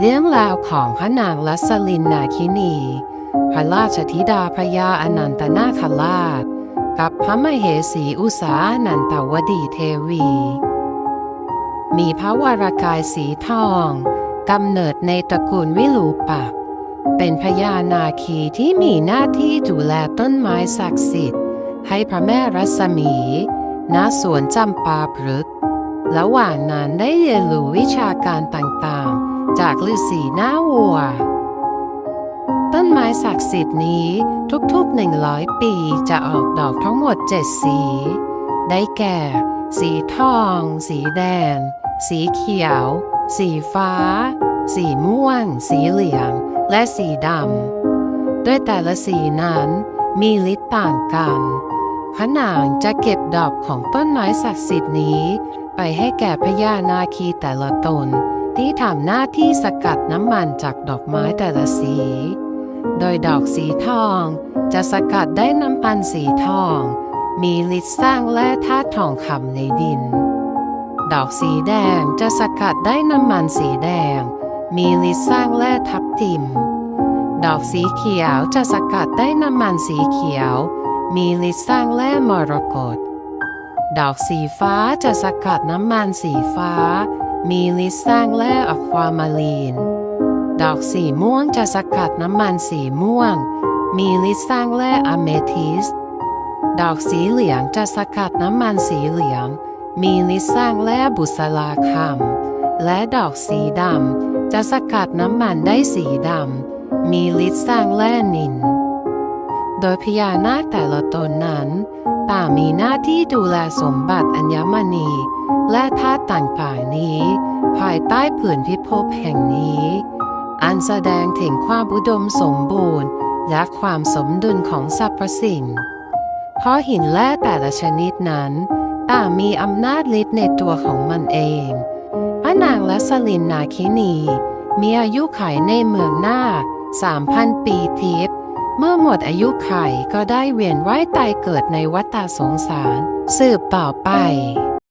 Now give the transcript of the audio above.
เรื่องราวของพระนางลัสลินนาคินี พระราชธิดาพระยาอนันตนาคราช กับพระมเหสีอุสานันตวดีเทวี มีพระวรากายสีทองกำเนิดในตระกูลวิลูปัก เป็นพญานาคีที่มีหน้าที่ดูแลต้นไม้ศักดิ์สิทธิ์ ให้พระแม่รัศมีณสวนจำปาพฤกษ์ระหว่างนั้นได้เรียนรู้วิชาการต่างๆ จากฤาษีหน้าวัว ต้นไม้ศักดิ์สิทธิ์นี้ทุกๆหนึ่งร้อยปีจะออกดอกทั้งหมดเจ็ดสี ได้แก่ สีทอง สีแดง สีเขียว สีฟ้า สีม่วง สีเหลือง และสีดำด้วยแต่ละสีนั้นมีฤทธิ์ต่างกันพระนางจะเก็บดอกของต้นไม้ศักดิ์สิทธิ์นี้ ไปให้แก่พญานาคีแต่ละตน ที่ทำหน้าที่สกัดน้ำมันจากดอกไม้แต่ละสี โดยดอกสีทอง จะสกัดได้น้ำมันสีทอง มีฤทธิ์สร้างแร่ธาตุทองคำในดิน ดอกสีแดงจะสกัดได้น้ำมันสีแดง มีฤทธิ์สร้างแร่ทับทิม ดอกสีเขียวจะสกัดได้น้ำมันสีเขียว มีฤทธิ์สร้างแร่มรกตดอกสีฟ้าจะสกัดน้ำมันสีฟ้า มีฤทธิ์สร้างแร่อะความารีน ดอกสีม่วงจะสกัดน้ำมันสีม่วง มีฤทธิ์สร้างแร่อะเมทิส ดอกสีเหลืองจะสกัดน้ำมันสีเหลือง มีฤทธิ์สร้างแร่บุษราคำและดอกสีดำจะสกัดน้ำมันได้สีดำ มีฤทธิ์สร้างแร่นิน โดยพญานาคแต่ละตนนั้น ต่ามีหน้าที่ดูแลสมบัติอัญมณี และธาตุต่างๆนี้ ภายใต้ผืนพิภพแห่งนี้ อันแสดงถึงความอุดมสมบูรณ์ และความสมดุลของสรรพสิ่ง เพราะหินแร่แต่ละชนิดนั้นต่างมีอำนาจฤทธิ์ในตัวของมันเองพระนางแลัสลินนาคินี มีอายุขัยในเมืองหน้า 3,000 ปีทิพย์ เมื่อหมดอายุไขก็ได้เวียนว่ายตายเกิดในวัฏฏสงสาร สืบต่อไป